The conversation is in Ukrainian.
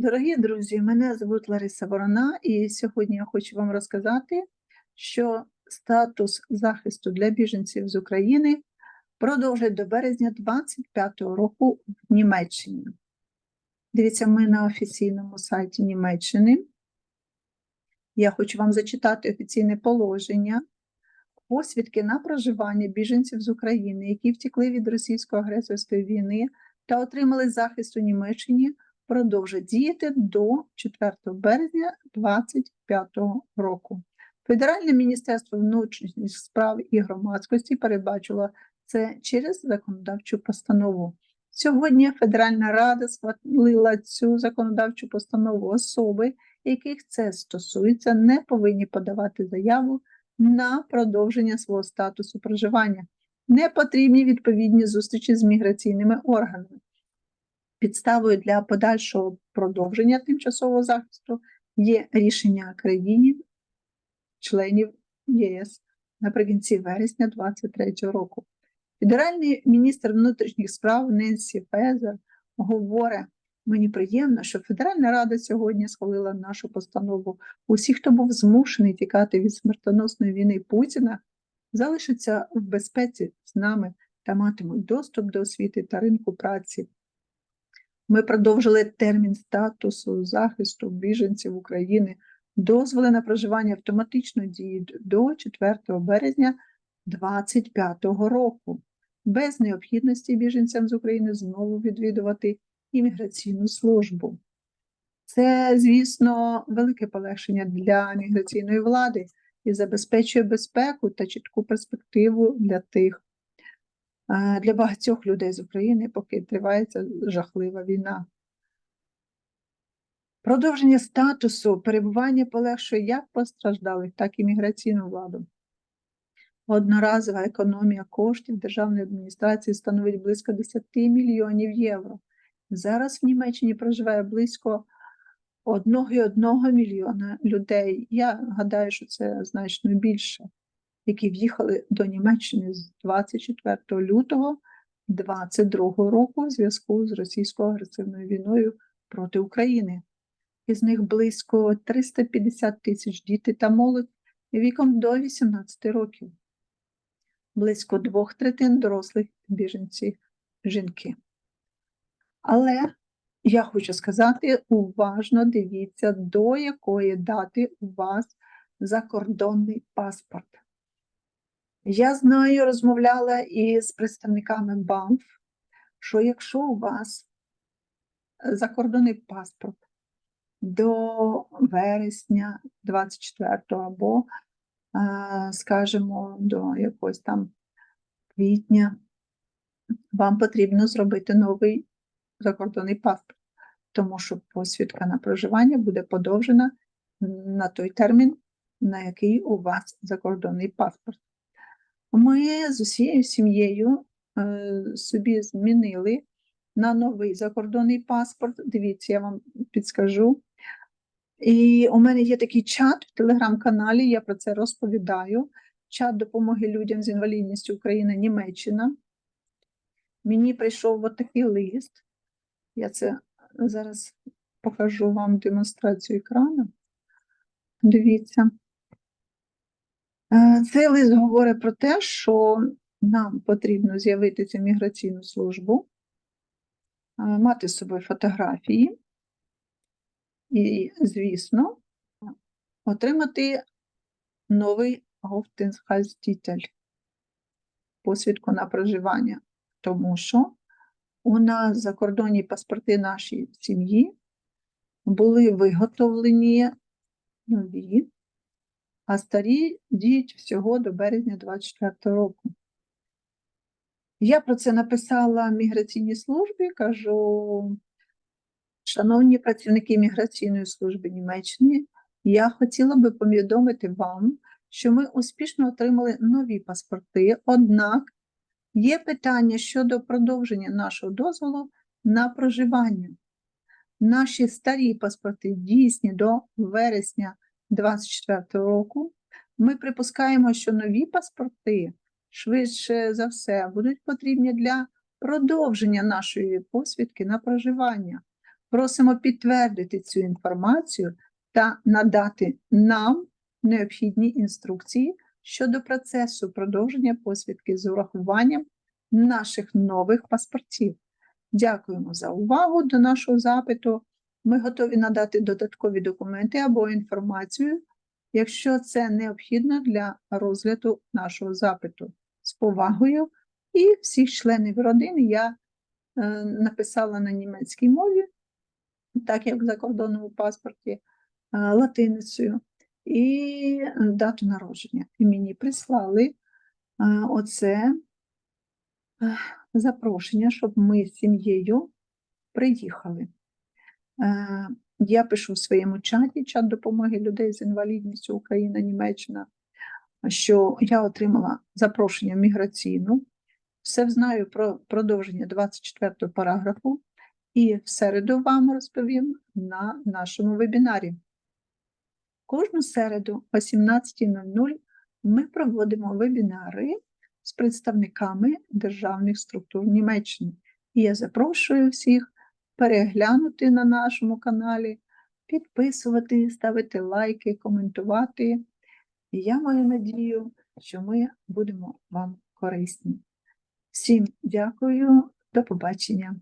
Дорогі друзі, мене звуть Лариса Ворона, і сьогодні я хочу вам розказати, що статус захисту для біженців з України продовжить до березня 2025 року в Німеччині. Дивіться, ми на офіційному сайті Німеччини. Я хочу вам зачитати офіційне положення. Посвідки на проживання біженців з України, які втекли від російсько-агресорської війни та отримали захист у Німеччині, продовжить діяти до 4 березня 2025 року. Федеральне міністерство внутрішніх справ і громадськості передбачило це через законодавчу постанову. Сьогодні Федеральна Рада схвалила цю законодавчу постанову особи, яких це стосується, не повинні подавати заяву на продовження свого статусу проживання. Не потрібні відповідні зустрічі з міграційними органами. Підставою для подальшого продовження тимчасового захисту є рішення країни членів ЄС наприкінці вересня 2023 року. Федеральний міністр внутрішніх справ Ненсі Фезер говорить, мені приємно, що Федеральна Рада сьогодні схвалила нашу постанову. Усі, хто був змушений тікати від смертоносної війни Путіна, залишаться в безпеці з нами та матимуть доступ до освіти та ринку праці. Ми продовжили термін статусу захисту біженців України. Дозволи на проживання автоматично діють до 4 березня 2025 року, без необхідності біженцям з України знову відвідувати імміграційну службу. Це, звісно, велике полегшення для міграційної влади і забезпечує безпеку та чітку перспективу для тих, для багатьох людей з України, поки триває ця жахлива війна. Продовження статусу перебування полегшує як постраждалих, так і міграційну владу. Одноразова економія коштів державної адміністрації становить близько 10 мільйонів євро. Зараз в Німеччині проживає близько 1,1 мільйона людей. Я гадаю, що це значно більше, які в'їхали до Німеччини з 24 лютого 2022 року в зв'язку з російською агресивною війною проти України. Із них близько 350 тисяч діти та молодь віком до 18 років, близько двох третин дорослих біженців жінки. Але я хочу сказати, уважно дивіться, до якої дати у вас закордонний паспорт. Я знаю, розмовляла із представниками БАМФ, що якщо у вас закордонний паспорт до вересня 24 або, скажімо, до якогось там квітня, вам потрібно зробити новий закордонний паспорт, тому що посвідка на проживання буде подовжена на той термін, на який у вас закордонний паспорт. Ми з усією сім'єю е, собі змінили на новий закордонний паспорт. Дивіться, я вам підскажу. І у мене є такий чат в телеграм-каналі, я про це розповідаю. Чат допомоги людям з інвалідністю України Німеччина. Мені прийшов от такий лист. Я це зараз покажу вам демонстрацію екрану. Дивіться. Е, Цей лист говорить про те, що нам потрібно з'явитися в міграційну службу, е, мати з собою фотографії і, звісно, отримати новий Aufenthaltstitel, посвідку на проживання, тому що у нас закордонні паспорти нашої сім'ї були виготовлені нові, а старі діють всього до березня 2024 року. Я про це написала міграційній службі, кажу, шановні працівники міграційної служби Німеччини, я хотіла би повідомити вам, що ми успішно отримали нові паспорти, однак Є питання щодо продовження нашого дозволу на проживання. Наші старі паспорти дійсні до вересня 2024 року. Ми припускаємо, що нові паспорти швидше за все будуть потрібні для продовження нашої посвідки на проживання. Просимо підтвердити цю інформацію та надати нам необхідні інструкції щодо процесу продовження посвідки з урахуванням наших нових паспортів. Дякуємо за увагу до нашого запиту. Ми готові надати додаткові документи або інформацію, якщо це необхідно для розгляду нашого запиту. З повагою і всіх членів родини я е, написала на німецькій мові, так як в закордонному паспорті, е, латиницею, і е, дату народження. І мені прислали оце запрошення, щоб ми з сім'єю приїхали. Е, Я пишу в своєму чаті, чат допомоги людей з інвалідністю Україна, Німеччина, що я отримала запрошення міграційну, все знаю про продовження 24 параграфу, і в середу вам розповім на нашому вебінарі. Кожну середу о 17.00 ми проводимо вебінари з представниками державних структур Німеччини. І я запрошую всіх переглянути на нашому каналі, підписувати, ставити лайки, коментувати. І я маю надію, що ми будемо вам корисні. Всім дякую, до побачення.